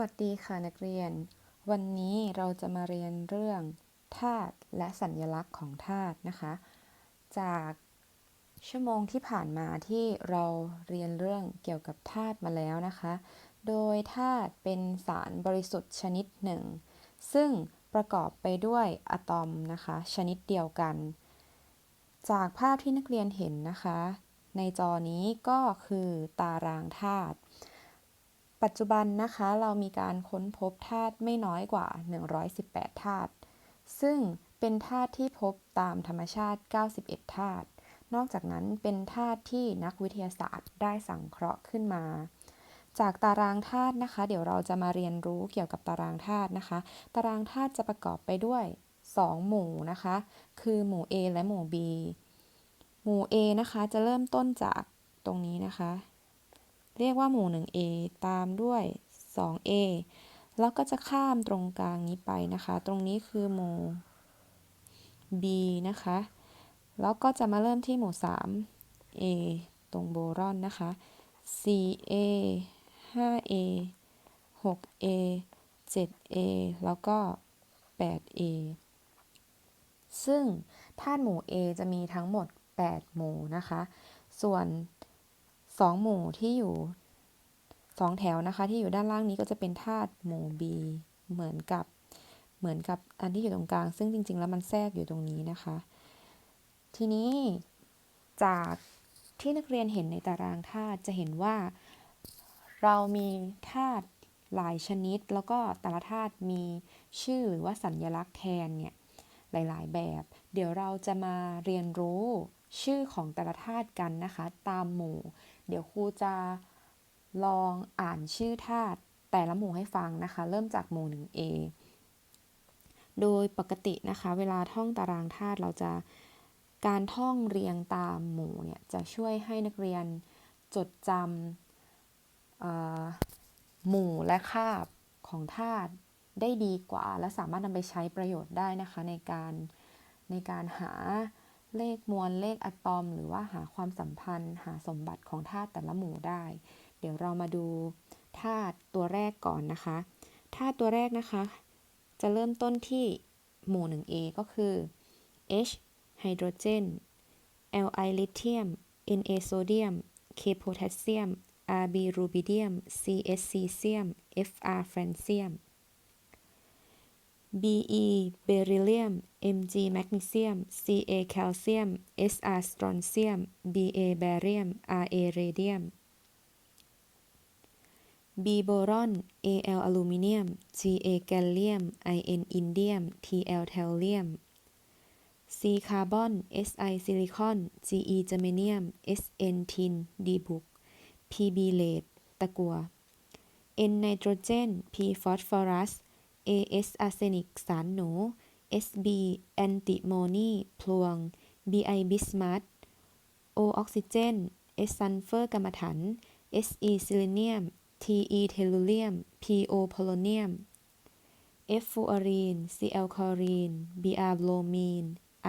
วัสดีค่ะนักเรียน วันนี้เราจะมาเรียนเรื่องธาตุและสัญลักษณ์ของธาตุนะคะ จากชั่วโมงที่ผ่านมาที่เราเรียนเรื่องเกี่ยวกับธาตุมาแล้วนะคะ โดยธาตุเป็นสารบริสุทธิ์ชนิดหนึ่ง ซึ่งประกอบไปด้วยอะตอมนะคะ ชนิดเดียวกัน จากภาพที่นักเรียนเห็นนะคะ ในจอนี้ก็คือตารางธาตุ ปัจจุบันนะคะเรามีการค้นพบธาตุไม่น้อยกว่า 118 ธาตุ ซึ่งเป็นธาตุที่พบตามธรรมชาติ 91 ธาตุ นอกจากนั้นเป็นธาตุที่นักวิทยาศาสตร์ได้สังเคราะห์ขึ้นมา จากตารางธาตุนะคะ เดี๋ยวเราจะมาเรียนรู้เกี่ยวกับตารางธาตุนะคะ ตารางธาตุจะประกอบไปด้วย 2 หมู่นะคะ คือหมู่ A และหมู่ B หมู่ A นะคะจะเริ่มต้นจากตรงนี้นะคะ เรียกว่าหมู่ 1A ตามด้วย 2A แล้วก็จะข้ามตรงกลางนี้ไปนะคะ ตรงนี้คือหมู่ B นะคะ แล้วก็จะมาเริ่มที่หมู่ 3A ตรงโบรอนนะคะ 4A 5A 6A 7A แล้วก็ 8A ซึ่งธาตุหมู่ A จะมีทั้งหมด 8 หมู่นะคะ ส่วน 2 หมู่ที่อยู่ 2 แถวนะคะ ที่อยู่ด้านล่างนี้ก็จะเป็นธาตุหมู่ B เหมือนกับเหมือนกับอันที่อยู่ตรงกลาง ซึ่งจริง ๆ แล้วมันแทรกอยู่ตรงนี้นะคะ ทีนี้จากที่นักเรียนเห็นในตารางธาตุจะเห็นว่า เรามีธาตุหลายชนิด แล้วก็แต่ละธาตุมีชื่อหรือว่าสัญลักษณ์แทนเนี่ยหลายๆแบบ เดี๋ยวเราจะมาเรียนรู้ชื่อของแต่ละธาตุกันนะคะ ตามหมู่ เดี๋ยวครูจะลองอ่านชื่อธาตุแต่ละหมู่ให้ฟังนะคะ เริ่มจากหมู่ 1A โดยปกตินะคะ เวลาท่องตารางธาตุเราจะการท่องเรียงตามหมู่เนี่ยจะช่วยให้นักเรียนจดจำหมู่และคาบของธาตุได้ดีกว่า และสามารถนำไปใช้ประโยชน์ได้นะคะในการในการหา เลขมวลเลขอะตอม หรือว่าหาความสัมพันธ์ หาสมบัติของธาตุแต่ละหมู่ได้ เดี๋ยวเรามาดูธาตุตัวแรกก่อนนะคะธาตุตัวแรกนะคะ จะเริ่มต้นที่หมู่ 1A ก็คือ H ไฮโดรเจน Li ลิเธียม Na โซเดียม K โพแทสเซียม Rb รูบิเดียม Cs ซีเซียม Fr แฟรนเซียม Be เบริเลียม Mg แมกนีเซียม Ca แคลเซียม Sr สตรอนเซียม Ba แบเรียม Ra เรเดียม B โบรอน Al อลูมิเนียม Ga แกลเลียม In อินเดียม Tl เทลเลียม C คาร์บอน Si ซิลิคอน Ge เจอร์เมเนียม Sn ทิน D บุก Pb เลดตะกัว N ไนโตรเจน P ฟอสฟอรัส As อาร์เซนิกสารหนู Sb แอนติโมนีพลวง Bi บิสมัท O ออกซิเจน S ซัลเฟอร์กัมมันถัน Se ซิลิเนียม Te เทลูเลียม Po โพโลเนียม F ฟูออรีน Cl คลอรีน Br โบรมีน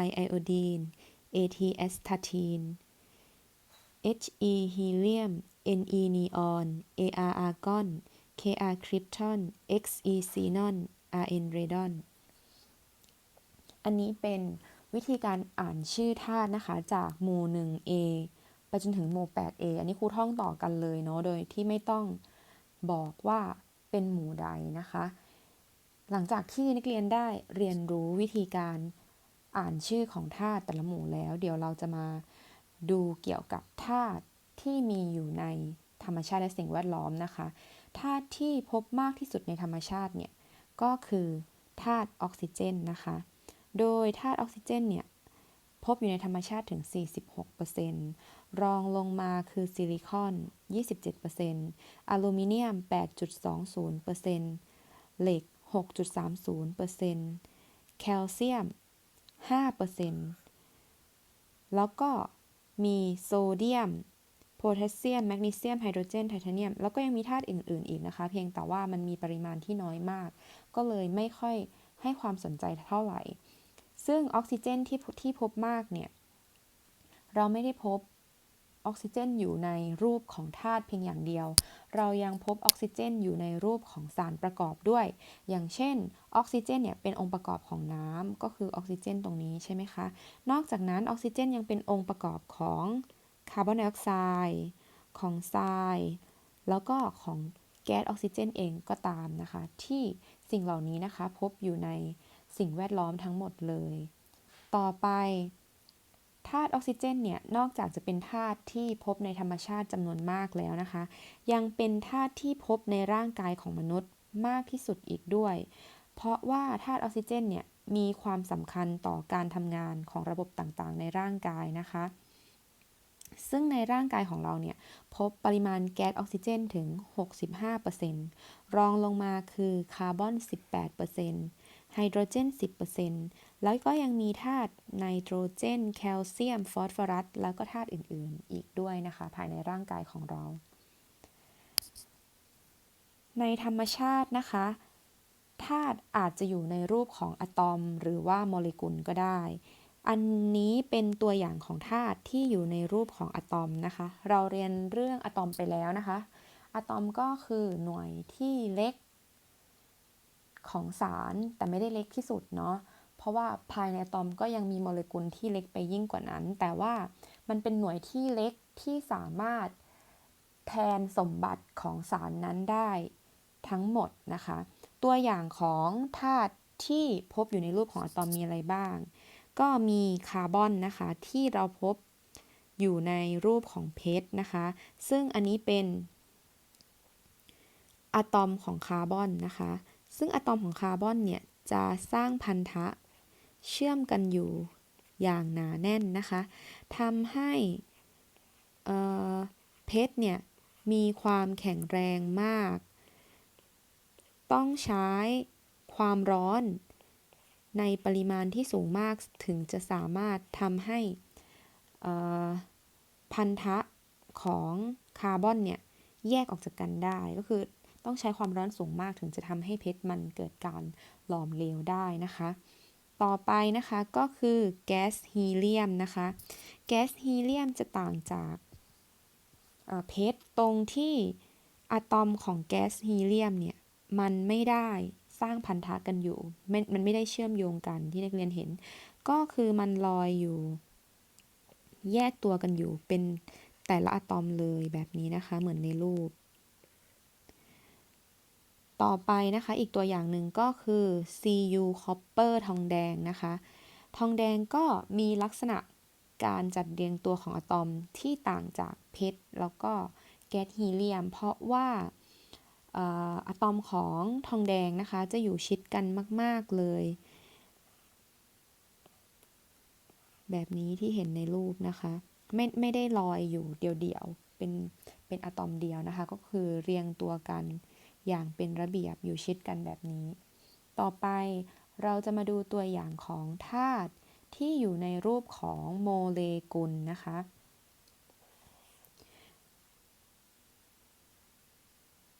I ไอโอดีน At แอสทาทีน He ฮีเลียม Ne นีออน Ar อาร์กอน Kr คริปทอน Xe ซีนอน Rn เรดอนอันนี้เป็นวิธีการอ่านชื่อธาตุนะคะจากหมู่ 1A ไปจนถึงหมู่ 8A อันนี้ครูท่องต่อกันเลยเนาะโดยที่ไม่ต้องบอกว่าเป็นหมู่ใดนะคะ หลังจากที่นักเรียนได้เรียนรู้วิธีการอ่านชื่อของธาตุแต่ละหมู่แล้ว เดี๋ยวเราจะมาดูเกี่ยวกับธาตุที่มีอยู่ในธรรมชาติและสิ่งแวดล้อมนะคะ ธาตุที่พบมากที่สุดในธรรมชาติเนี่ยก็คือธาตุออกซิเจนนะคะ โดยธาตุออกซิเจนเนี่ยพบอยู่ในธรรมชาติถึง 46%รองลงมาคือซิลิคอน 27%อลูมิเนียม 8.20%เหล็ก 6.30%แคลเซียม 5%แล้วก็มีโซเดียม พแทสเซียม แมกนีเซียม ไฮโดรเจน ไทเทเนียม แล้วก็ยังมีธาตุอื่น ๆ อีกนะคะ เพียงแต่ว่ามันมีปริมาณที่น้อยมาก ก็เลยไม่ค่อยให้ความสนใจเท่าไหร่ ซึ่งออกซิเจนที่ที่พบมากเนี่ย เราไม่ได้พบออกซิเจนอยู่ในรูปของธาตุเพียงอย่างเดียว เรายังพบออกซิเจนอยู่ในรูปของสารประกอบด้วย อย่างเช่น ออกซิเจนเนี่ยเป็นองค์ประกอบของน้ำก็คือออกซิเจนตรงนี้ใช่ไหมคะ นอกจากนั้นออกซิเจนยังเป็นองค์ประกอบของ คาร์บอนไดออกไซด์ของทราย แล้วก็ของแก๊สออกซิเจนเองก็ตามนะคะ ที่สิ่งเหล่านี้นะคะพบอยู่ในสิ่งแวดล้อมทั้งหมดเลย ต่อไปธาตุออกซิเจนเนี่ย นอกจากจะเป็นธาตุที่พบในธรรมชาติจำนวนมากแล้วนะคะ ยังเป็นธาตุที่พบในร่างกายของมนุษย์มากที่สุดอีกด้วย เพราะว่าธาตุออกซิเจนเนี่ยมีความสำคัญต่อการทำงานของระบบต่างๆ ในร่างกายนะคะ ซึ่งในร่างกายของเราเนี่ยพบปริมาณแก๊สออกซิเจนถึง 65%รองลงมาคือคาร์บอน 18%ไฮโดรเจน 10%แล้วก็ยังมีธาตุไนโตรเจน แคลเซียม ฟอสฟอรัส แล้วก็ธาตุอื่นๆ อีกด้วยนะคะ ภายในร่างกายของเรา ในธรรมชาตินะคะธาตุอาจจะอยู่ในรูปของอะตอมหรือว่าโมเลกุลก็ได้ อันนี้เป็นตัวอย่างของธาตุที่อยู่ในรูปของอะตอมนะคะ เราเรียนเรื่องอะตอมไปแล้วนะคะ อะตอมก็คือหน่วยที่เล็กของสารแต่ไม่ได้เล็กที่สุดเนาะ เพราะว่าภายในอะตอมก็ยังมีโมเลกุลที่เล็กไปยิ่งกว่านั้น แต่ว่ามันเป็นหน่วยที่เล็กที่สามารถแทนสมบัติของสารนั้นได้ทั้งหมดนะคะ ตัวอย่างของธาตุที่พบอยู่ในรูปของอะตอมมีอะไรบ้าง ก็มีคาร์บอนนะคะที่เราพบอยู่ในรูปของเพชรนะคะ ซึ่งอันนี้เป็นอะตอมของคาร์บอนนะคะ ซึ่งอะตอมของคาร์บอนเนี่ยจะสร้างพันธะเชื่อมกันอยู่อย่างหนาแน่นนะคะทำให้เพชรเนี่ยมีความแข็งแรงมาก ต้องใช้ความร้อน ในปริมาณที่สูงมากถึงจะสามารถทำให้พันธะของคาร์บอนเนี่ยแยกออกจากกันได้ก็คือต้องใช้ความร้อนสูงมากถึงจะทำให้เพชรมันเกิดการหลอมเหลวได้นะคะ ต่อไปนะคะก็คือแก๊สฮีเลียมนะคะ แก๊สฮีเลียมจะต่างจากเพชรตรงที่อะตอมของแก๊สฮีเลียมเนี่ยมันไม่ได้ ร้างพันธะกันอยู่มันไม่ได้เชื่อมโยงกันที่นักเรียนเห็น ก็คือมันลอยอยู่ แยกตัวกันอยู่เป็นแต่ละอะตอมเลยแบบนี้นะคะ เหมือนในรูป ต่อไปนะคะ อีกตัวอย่างหนึ่งก็คือ Cu copper ทองแดงนะคะ ทองแดงก็มีลักษณะการจัดเรียงตัวของอะตอมที่ต่างจากเพชรแล้วก็แก๊สฮีเลียม เพราะว่า อะตอมของทองแดงนะคะ จะอยู่ชิดกันมาก ๆ เลย แบบนี้ที่เห็นในรูปนะคะ ไม่ไม่ได้ลอยอยู่เดี่ยวๆ เป็นเป็นอะตอมเดียวนะคะ ก็คือเรียงตัวกันอย่างเป็นระเบียบอยู่ชิดกันแบบนี้ ต่อไปเราจะมาดูตัวอย่างของธาตุที่อยู่ในรูปของโมเลกุลนะคะ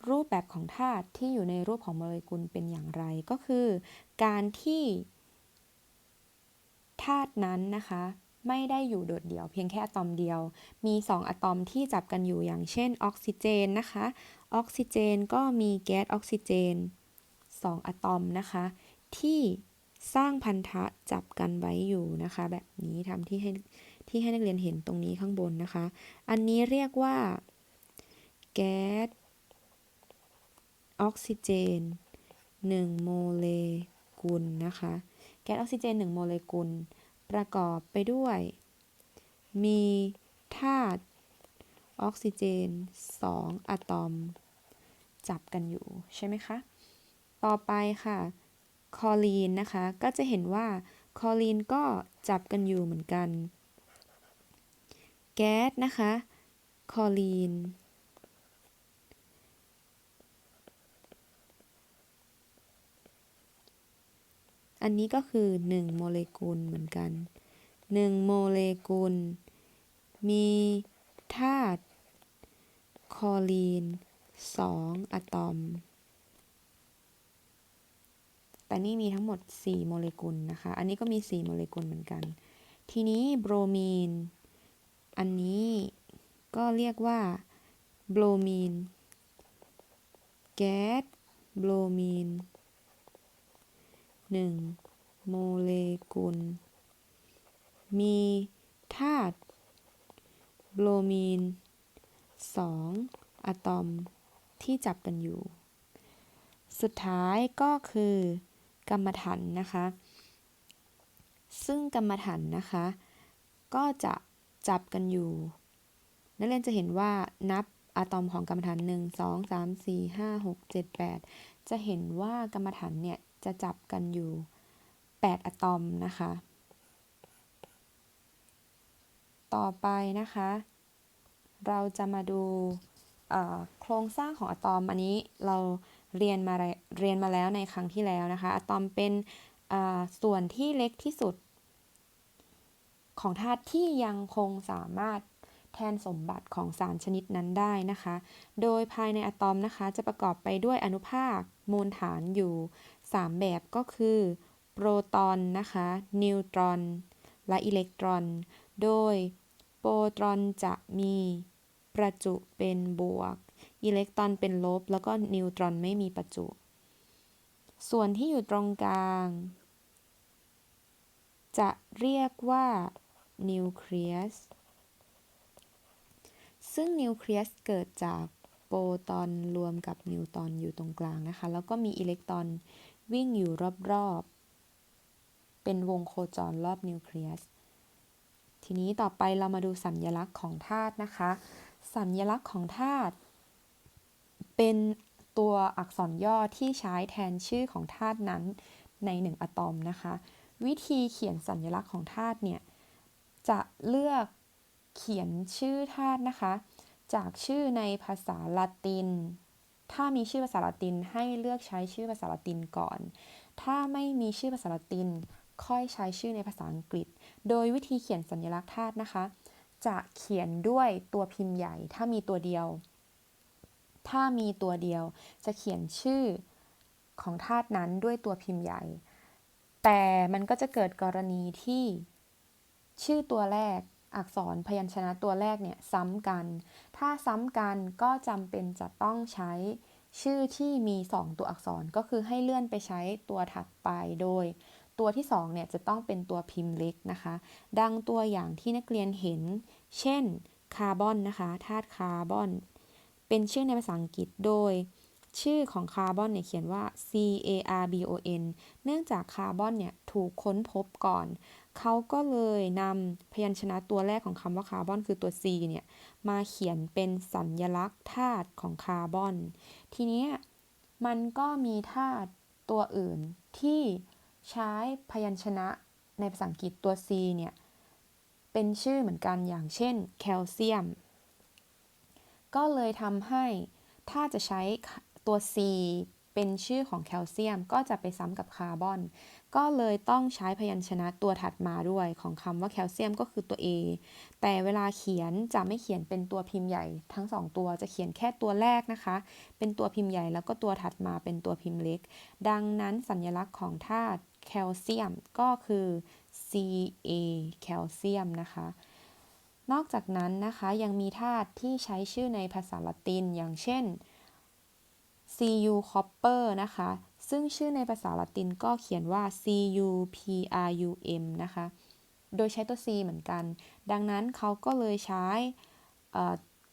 รูปแบบของธาตุที่อยู่ในรูปของโมเลกุลเป็นอย่างไร ก็คือ การที่ธาตุนั้นนะคะไม่ได้อยู่โดดเดี่ยวเพียงแค่อะตอมเดียว มี 2 อะตอมที่จับกันอยู่อย่างเช่นออกซิเจนนะคะ ออกซิเจนก็มีแก๊สออกซิเจน 2 อะตอมนะคะ ที่สร้างพันธะจับกันไว้อยู่นะคะ แบบนี้ทำที่ให้ที่ให้นักเรียนเห็นตรงนี้ข้างบนนะคะ อันนี้เรียกว่าแก๊ส ออกซิเจน 1 โมเลกุลนะคะ แก๊สออกซิเจน 1 โมเลกุล ประกอบไปด้วย มีธาตุออกซิเจน 2 อะตอม จับกันอยู่ใช่ไหมคะ ต่อไปค่ะ คอลีนนะคะ ก็จะเห็นว่าคอลีนก็จับกันอยู่เหมือนกัน แก๊สนะคะ คอลีน อันนี้ก็คือ 1 โมเลกุลเหมือนกัน 1 โมเลกุล มีธาตุคอลีน 2 อะตอม แต่นี่มีทั้งหมด 4 โมเลกุลนะคะ อันนี้ก็มี 4 โมเลกุลเหมือนกัน ทีนี้โบรมีน อันนี้ก็เรียกว่าโบรมีน แก๊สโบรมีน 1 โมเลกุล มีธาตุโบรมีน 2 อะตอมที่จับกันอยู่ สุดท้ายก็คือกรรมฐานนะคะ ซึ่งกรรมฐานนะคะ ก็จะจับกันอยู่ นักเรียนจะเห็นว่านับอะตอมของกรรมฐาน1 2 3 4 5 6 7 8 จะเห็นว่ากรรมฐานเนี่ย จะจับกันอยู่ 8 อะตอมนะคะ ต่อไปนะคะ เราจะมาดูโครงสร้างของอะตอมอันนี้เราเรียนมาเรียนมาแล้วในครั้งที่แล้วนะคะ อะตอมเป็นส่วนที่เล็กที่สุด ของธาตุที่ยังคงสามารถแทนสมบัติของสารชนิดนั้นได้นะคะ โดยภายในอะตอมนะคะจะประกอบไปด้วยอนุภาค มูลฐานอยู่ 3 แบบก็คือ โปรตอนนะคะ นิวตรอน และอิเล็กตรอน โดยโปรตอนจะมีประจุเป็นบวก อิเล็กตรอนเป็นลบ แล้วก็นิวตรอนไม่มีประจุ ส่วนที่อยู่ตรงกลาง จะเรียกว่านิวเคลียสซึ่งนิวเคลียสเกิดจาก รตอนรวมกับนิวตอนอยู่ตรงกลางนะคะ แล้วก็มีอิเล็กตรอนวิ่งอยู่รอบๆ เป็นวงโคจรรอบนิวเคลียส ทีนี้ต่อไปเรามาดูสัญลักษณ์ของธาตุนะคะ สัญลักษณ์ของธาตุเป็นตัวอักษรย่อที่ใช้แทนชื่อของธาตุนั้นในหนึ่งอะตอมนะคะ วิธีเขียนสัญลักษณ์ของธาตุเนี่ย จะเลือกเขียนชื่อธาตุนะคะ จากชื่อในภาษาละติน ถ้ามีชื่อภาษาละตินให้เลือกใช้ชื่อภาษาละตินก่อน ถ้าไม่มีชื่อภาษาละติน ค่อยใช้ชื่อในภาษาอังกฤษ โดยวิธีเขียนสัญลักษณ์ธาตุนะคะ จะเขียนด้วยตัวพิมพ์ใหญ่ ถ้ามีตัวเดียว ถ้ามีตัวเดียว จะเขียนชื่อของธาตุนั้นด้วยตัวพิมพ์ใหญ่ แต่มันก็จะเกิดกรณีที่ชื่อตัวแรก อักษรพยัญชนะตัวแรกเนี่ยซ้ำกัน ถ้าซ้ำกันก็จำเป็นจะต้องใช้ชื่อที่มี 2 ตัวอักษรก็คือให้เลื่อนไปใช้ตัวถัดไปโดย ตัวที่2เนี่ยจะต้องเป็นตัวพิมพ์เล็กนะคะ ดังตัวอย่างที่นักเรียนเห็น เช่นคาร์บอนนะคะธาตุคาร์บอน เป็นชื่อในภาษาอังกฤษโดย ชื่อของคาร์บอนเนี่ยเขียนว่า C A R B O N เนื่องจากคาร์บอนเนี่ยถูกค้นพบก่อน เขาก็เลยนำพยัญชนะตัวแรกของคำว่าคาร์บอนคือตัว C เนี่ยมาเขียนเป็นสัญญลักษณ์ธาตุของคาร์บอน ทีนี้มันก็มีธาตุตัวอื่นที่ใช้พยัญชนะในภาษาอังกฤษตัว C เนี่ยเป็นชื่อเหมือนกันอย่างเช่นแคลเซียม ก็เลยทำให้ถ้าจะใช้ตัว C เป็นชื่อของแคลเซียมก็จะไปซ้ำกับคาร์บอน ก็เลยต้องใช้พยัญชนะตัวถัดมาด้วยของคำว่าแคลเซียมก็คือตัว A แต่เวลาเขียนจะไม่เขียนเป็นตัวพิมพ์ใหญ่ทั้ง 2 ตัวจะเขียนแค่ตัวแรกนะคะ เป็นตัวพิมพ์ใหญ่แล้วก็ตัวถัดมาเป็นตัวพิมพ์เล็ก ดังนั้นสัญลักษณ์ของธาตุแคลเซียมก็คือ Ca แคลเซียมนะคะนอกจากนั้นนะคะยังมีธาตุที่ใช้ชื่อในภาษาละตินอย่างเช่น Cu copper นะคะ ซึ่งชื่อในภาษาละตินก็เขียนว่า Cuprum นะคะ โดยใช้ตัว C เหมือนกัน ดังนั้นเขาก็เลยใช้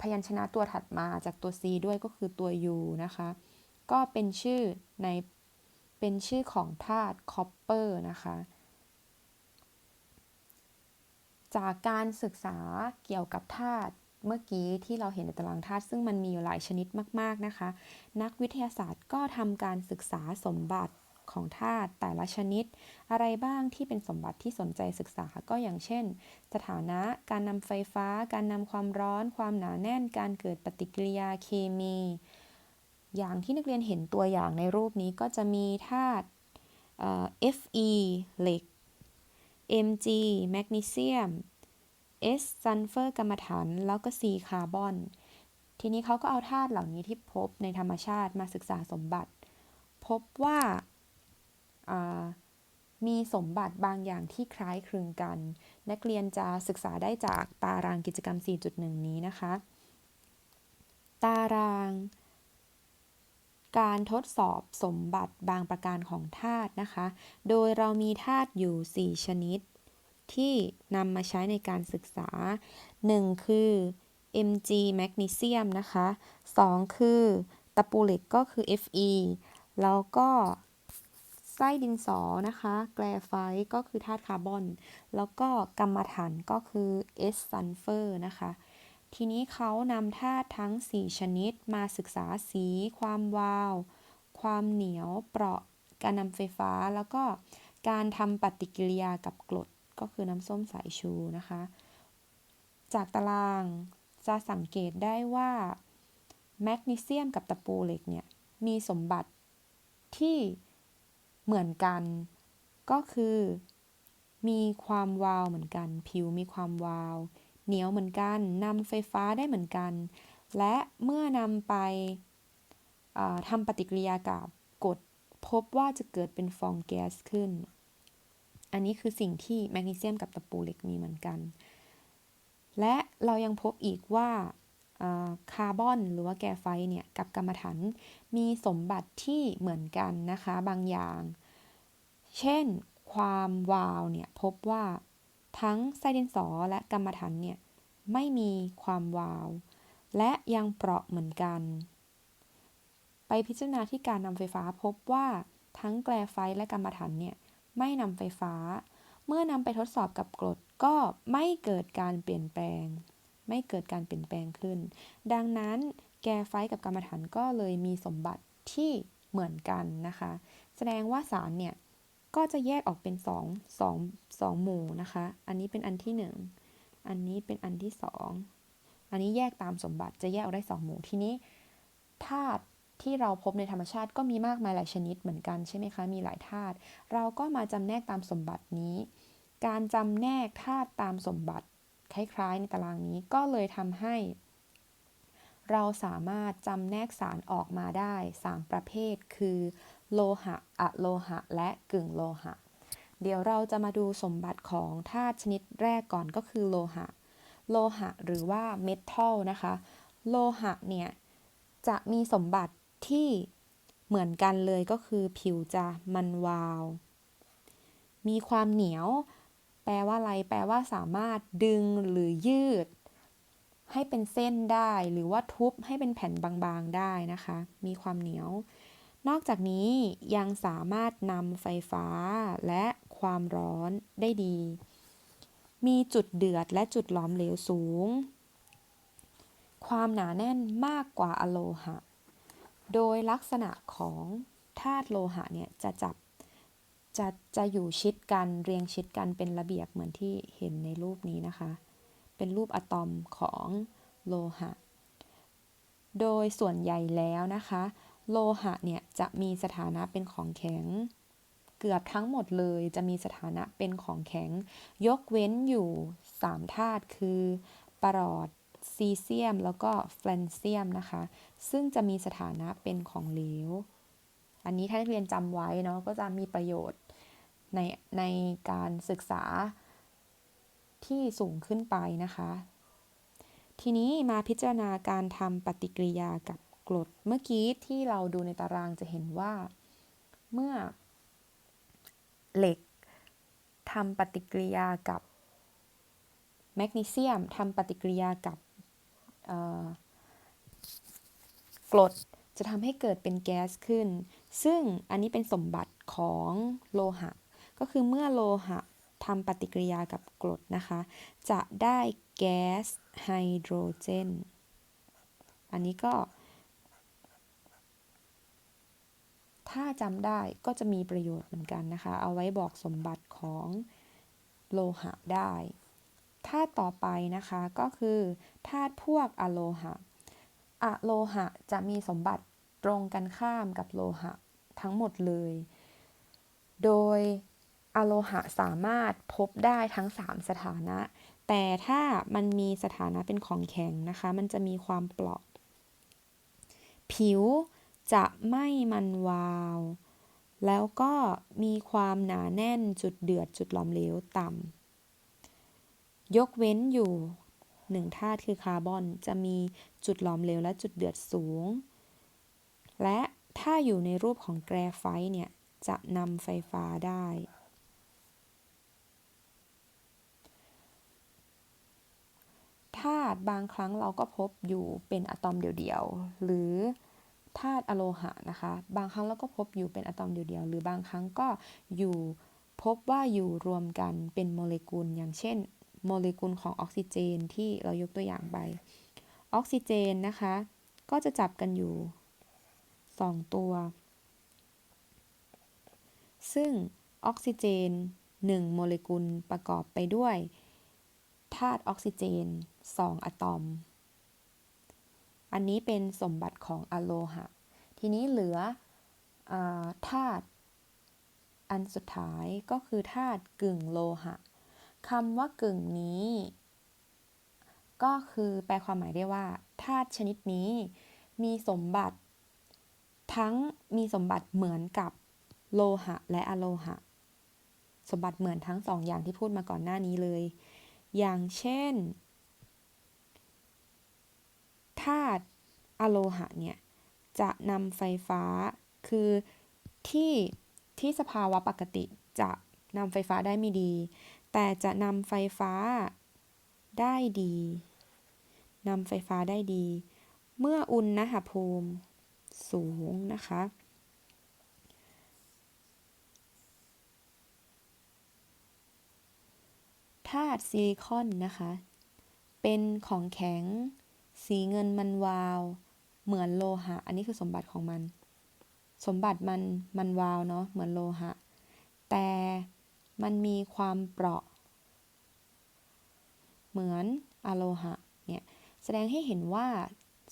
พยัญชนะตัวถัดมาจากตัว C ด้วยก็คือตัว U นะคะ ก็เป็นชื่อในเป็นชื่อของธาตุคอปเปอร์นะคะ จากการศึกษาเกี่ยวกับธาตุ เมื่อกี้ที่เราเห็นในตารางธาตุซึ่งมันมีอยู่หลายชนิดมาก ๆนะคะ นักวิทยาศาสตร์ก็ทำการศึกษาสมบัติของธาตุแต่ละชนิด อะไรบ้างที่เป็นสมบัติที่สนใจศึกษาก็อย่างเช่น สถานะการนำไฟฟ้า การนำความร้อน ความหนาแน่น การเกิดปฏิกิริยาเคมี อย่างที่นักเรียนเห็นตัวอย่างในรูปนี้ก็จะมีธาตุ Fe เหล็ก Mg แมกนีเซียม S ซัลเฟอร์กัมมันถันแล้วก็ C คาร์บอน ทีนี้เขาก็เอาธาตุเหล่านี้ที่พบในธรรมชาติมาศึกษาสมบัติ พบว่ามีสมบัติบางอย่างที่คล้ายคลึงกัน นักเรียนจะศึกษาได้จากตารางกิจกรรม 4.1 นี้นะคะ ตาราง การทดสอบสมบัติบางประการของธาตุนะคะ โดยเรามีธาตุอยู่ 4 ชนิด ที่นำมาใช้ในการศึกษา 1 คือ Mg แมกนีเซียมนะคะ 2 คือตะปูเหล็กก็คือ Fe แล้วก็ไส้ดินสอนะคะ แกลไฟต์ก็คือธาตุคาร์บอน แล้วก็กรรมฐานก็คือ S ซัลเฟอร์นะคะ ทีนี้เขานำธาตุทั้ง 4 ชนิดมาศึกษาสี ความวาว ความเหนียว เปราะ การนำไฟฟ้า แล้วก็การทำปฏิกิริยากับกรด ก็คือน้ำส้มสายชูนะคะ จากตารางจะสังเกตได้ว่าแมกนีเซียมกับตะปูเหล็กเนี่ยมีสมบัติที่เหมือนกัน ก็คือ มีความวาวเหมือนกัน ผิวมีความวาว เหนียวเหมือนกันนำไฟฟ้าได้เหมือนกัน และเมื่อนำไปทำปฏิกิริยากับกดพบว่าจะเกิดเป็นฟองแก๊สขึ้น อันนี้คือสิ่งที่แมกนีเซียมกับตะปูเหล็กมีเหมือนกัน และเรายังพบอีกว่าคาร์บอนหรือว่าแกไฟเนี่ยกับกรรมฐานมีสมบัติที่เหมือนกันนะคะบางอย่าง เช่นความวาวเนี่ยพบว่าทั้งไส้ดินสอและกรรมฐานเนี่ยไม่มีความวาว และยังเปราะเหมือนกัน ไปพิจารณาที่การนำไฟฟ้าพบว่าทั้งแกลไฟและกรรมฐานเนี่ย ไม่นำไฟฟ้า เมื่อนำไปทดสอบกับกรดก็ไม่เกิดการเปลี่ยนแปลง ไม่เกิดการเปลี่ยนแปลงขึ้น ดังนั้นแกไฟกับกรรมฐานก็เลยมีสมบัติที่เหมือนกันนะคะ แสดงว่าสารเนี่ยก็จะแยกออกเป็น2 2 2หมู่นะคะ อันนี้เป็นอันที่ 1 อันนี้เป็นอันที่ 2 อันนี้แยกตามสมบัติจะแยกออกได้ 2 หมู่ ทีนี้ธาตุ ที่เราพบในธรรมชาติก็มีมากมายหลายชนิดเหมือนกันใช่ไหมคะ มีหลายธาตุ เราก็มาจำแนกตามสมบัตินี้ การจำแนกธาตุตามสมบัติคล้ายๆ ในตารางนี้ก็เลยทำให้ เราสามารถจำแนกสารออกมาได้ 3 ประเภท คือ โลหะ อะโลหะ และกึ่งโลหะ เดี๋ยวเราจะมาดูสมบัติของธาตุชนิดแรกก่อนก็คือโลหะ โลหะหรือว่าเมทัลนะคะ โลหะเนี่ยจะมีสมบัติ ที่เหมือนกันเลยก็คือผิวจะมันวาว มีความเหนียว แปลว่าอะไร แปลว่าสามารถดึงหรือยืด ให้เป็นเส้นได้ หรือว่าทุบให้เป็นแผ่นบางๆได้นะคะ มีความเหนียวนอกจากนี้ยังสามารถนำไฟฟ้าและความร้อนได้ดี มีจุดเดือดและจุดหลอมเหลวสูง ความหนาแน่นมากกว่าอะโลหะ โดยลักษณะของธาตุโลหะเนี่ยจะจับจะจะอยู่ชิดกันเรียงชิดกันเป็นระเบียบเหมือนที่เห็นในรูปนี้นะคะ เป็นรูปอะตอมของโลหะ โดยส่วนใหญ่แล้วนะคะ โลหะเนี่ยจะมีสถานะเป็นของแข็ง เกือบทั้งหมดเลยจะมีสถานะเป็นของแข็ง ยกเว้นอยู่ 3 ธาตุคือปรอด ซีเซียม แล้วก็แฟลนเซียมนะคะ ซึ่งจะมีสถานะเป็นของเหลว อันนี้ถ้านักเรียนจำไว้เนาะก็จะมีประโยชน์ในในการศึกษาที่สูงขึ้นไปนะคะ ทีนี้มาพิจารณาการทำปฏิกิริยากับกรด เมื่อกี้ที่เราดูในตารางจะเห็นว่า เมื่อเหล็กทำปฏิกิริยากับแมกนีเซียมทำปฏิกิริยากับ กรดจะทำให้เกิดเป็นแก๊สขึ้น ซึ่งอันนี้เป็นสมบัติของโลหะ ก็คือเมื่อโลหะทำปฏิกิริยากับกรดนะคะ จะได้แก๊สไฮโดรเจน อันนี้ก็ ถ้าจำได้ก็จะมีประโยชน์เหมือนกันนะคะ เอาไว้บอกสมบัติของโลหะได้าตุต่อไปนะคะก็คือธาตุพวกอะโลหะอะโลหะจะมีสมบัติตรงกันข้ามกับโลหะทั้งหมดเลย โดยอะโลหะสามารถพบได้ทั้ง 3 สถานะ แต่ถ้ามันมีสถานะเป็นของแข็งนะคะ มันจะมีความเปราะ ผิวจะไม่มันวาว แล้วก็มีความหนาแน่นจุดเดือดจุดหลอมเหลวต่ำ ยกเว้นอยู่1ธาตุคือคาร์บอนจะมีจุดหลอมเหลวและจุดเดือดสูง และถ้าอยู่ในรูปของแกรไฟต์เนี่ย จะนำไฟฟ้าได้ ธาตุบางครั้งเราก็พบอยู่เป็นอะตอมเดี่ยวๆ หรือธาตุอะโลหะนะคะ บางครั้งเราก็พบอยู่เป็นอะตอมเดี่ยวๆ หรือบางครั้งก็อยู่พบว่าอยู่รวมกันเป็นโมเลกุลอย่างเช่น โมเลกุลของออกซิเจนที่เรายกตัวอย่างไป ออกซิเจนนะคะ ก็จะจับกันอยู่ 2 ตัว ซึ่งออกซิเจน 1 โมเลกุลประกอบไปด้วยธาตุออกซิเจน 2 อะตอม อันนี้เป็นสมบัติของอะโลหะ ทีนี้เหลือธาตุอันสุดท้ายก็คือธาตุกึ่งโลหะ คำว่ากึ่งนี้ ก็คือแปลความหมายได้ว่าธาตุชนิดนี้มีสมบัติ ทั้งมีสมบัติเหมือนกับโลหะและอะโลหะ สมบัติเหมือนทั้งสองอย่างที่พูดมาก่อนหน้านี้เลย อย่างเช่นธาตุอะโลหะเนี่ย จะนำไฟฟ้าคือที่ที่สภาวะปกติจะนำไฟฟ้าได้ไม่ดี แต่จะนำไฟฟ้าได้ดีนำไฟฟ้าได้ดี เมื่ออุณหภูมิสูงนะคะ ธาตุซิลิคอนนะคะ เป็นของแข็ง สีเงินมันวาว เหมือนโลหะ อันนี้คือสมบัติของมัน สมบัติมันมันวาวเนาะ เหมือนโลหะ มันมีความเปราะ เหมือนอะโลหะเนี่ยแสดงให้เห็นว่า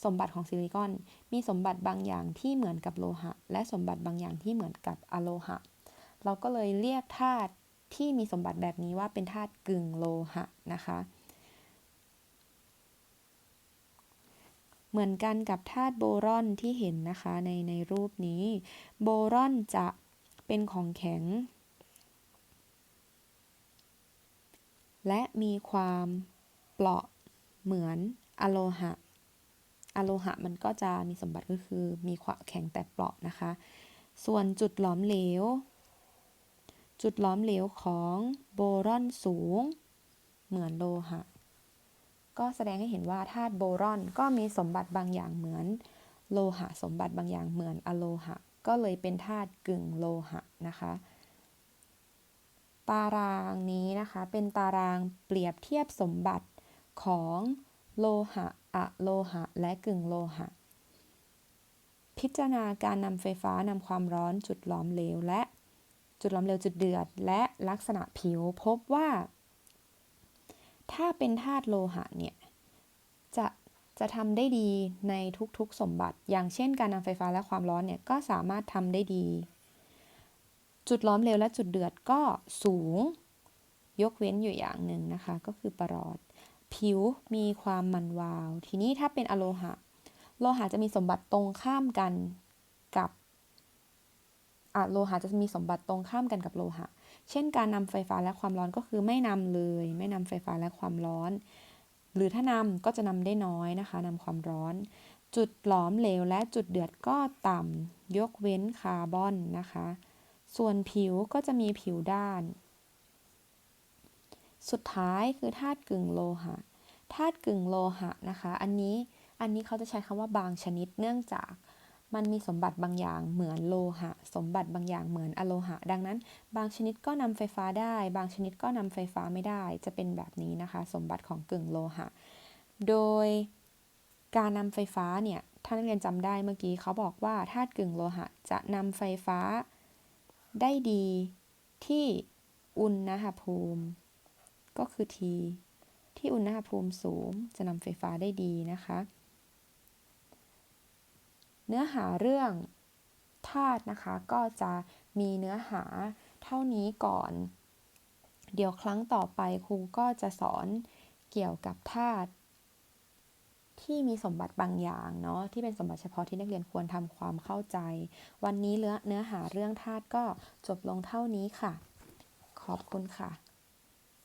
สมบัติของซิลิคอน มีสมบัติบางอย่างที่เหมือนกับโลหะ และสมบัติบางอย่างที่เหมือนกับอะโลหะ เราก็เลยเรียกธาตุที่มีสมบัติแบบนี้ว่าเป็นธาตุกึ่งโลหะนะคะ เหมือนกันกับธาตุโบรอนที่เห็นนะคะในในรูปนี้ โบรอนจะเป็นของแข็ง และมีความเปราะเหมือนอะโลหะอะโลหะมันก็จะมีสมบัติก็คือมีความแข็งแต่เปราะนะคะ ส่วนจุดหลอมเหลว จุดหลอมเหลวของโบรอนสูง เหมือนโลหะ ก็แสดงให้เห็นว่าธาตุโบรอนก็มีสมบัติบางอย่างเหมือนโลหะ สมบัติบางอย่างเหมือนอะโลหะ ก็เลยเป็นธาตุกึ่งโลหะนะคะ ตารางนี้นะคะเป็นตารางเปรียบเทียบสมบัติของโลหะอะโลหะ และกึ่งโลหะ พิจารณาการนำไฟฟ้านำความร้อนจุดหลอมเหลวและจุดหลอมเหลวจุดเดือด และลักษณะผิวพบว่า ถ้าเป็นธาตุโลหะเนี่ยจะจะทำได้ดีในทุกๆสมบัติ อย่างเช่นการนำไฟฟ้าและความร้อนเนี่ยก็สามารถทำได้ดี จุดล้อมเหลวและจุดเดือดก็สูง ยกเว้นอยู่อย่างหนึ่งนะคะ ก็คือปรอด ผิวมีความมันวาว ทีนี้ถ้าเป็นอโลหะ โลหะจะมีสมบัติตรงข้ามกันกับอะโลหะจะมีสมบัติตรงข้ามกันกับโลหะ เช่น การนำไฟฟ้าและความร้อนก็คือไม่นำเลย ไม่นำไฟฟ้าและความร้อน หรือถ้านำก็จะนำได้น้อยนะคะนำความร้อน จุดหลอมเหลวและจุดเดือดก็ต่ำยกเว้นคาร์บอนนะคะ ส่วนผิวก็จะมีผิวด้าน สุดท้ายคือธาตุกึ่งโลหะ ธาตุกึ่งโลหะนะคะ อันนี้ อันนี้เขาจะใช้คำว่าบางชนิดเนื่องจากมันมีสมบัติบางอย่างเหมือนโลหะ สมบัติบางอย่างเหมือนอะโลหะ ดังนั้น บางชนิดก็นำไฟฟ้าได้ บางชนิดก็นำไฟฟ้าไม่ได้ จะเป็นแบบนี้นะคะ สมบัติของกึ่งโลหะ โดยการนำไฟฟ้าเนี่ย ท่านนักเรียนจำได้เมื่อกี้เขาบอกว่าธาตุกึ่งโลหะจะนำไฟฟ้า ได้ดีที่อุณหภูมิ ก็คือ T ที่อุณหภูมิสูงจะนำไฟฟ้าได้ดีนะคะ เนื้อหาเรื่องธาตุนะคะก็จะมีเนื้อหาเท่านี้ก่อน เดี๋ยวครั้งต่อไปครูก็จะสอนเกี่ยวกับธาตุ ที่มีสมบัติบางอย่างเนาะที่เป็นสมบัติเฉพาะที่นักเรียนควรทำความเข้าใจ วันนี้เนื้อหาเรื่องธาตุก็จบลงเท่านี้ค่ะ ขอบคุณค่ะ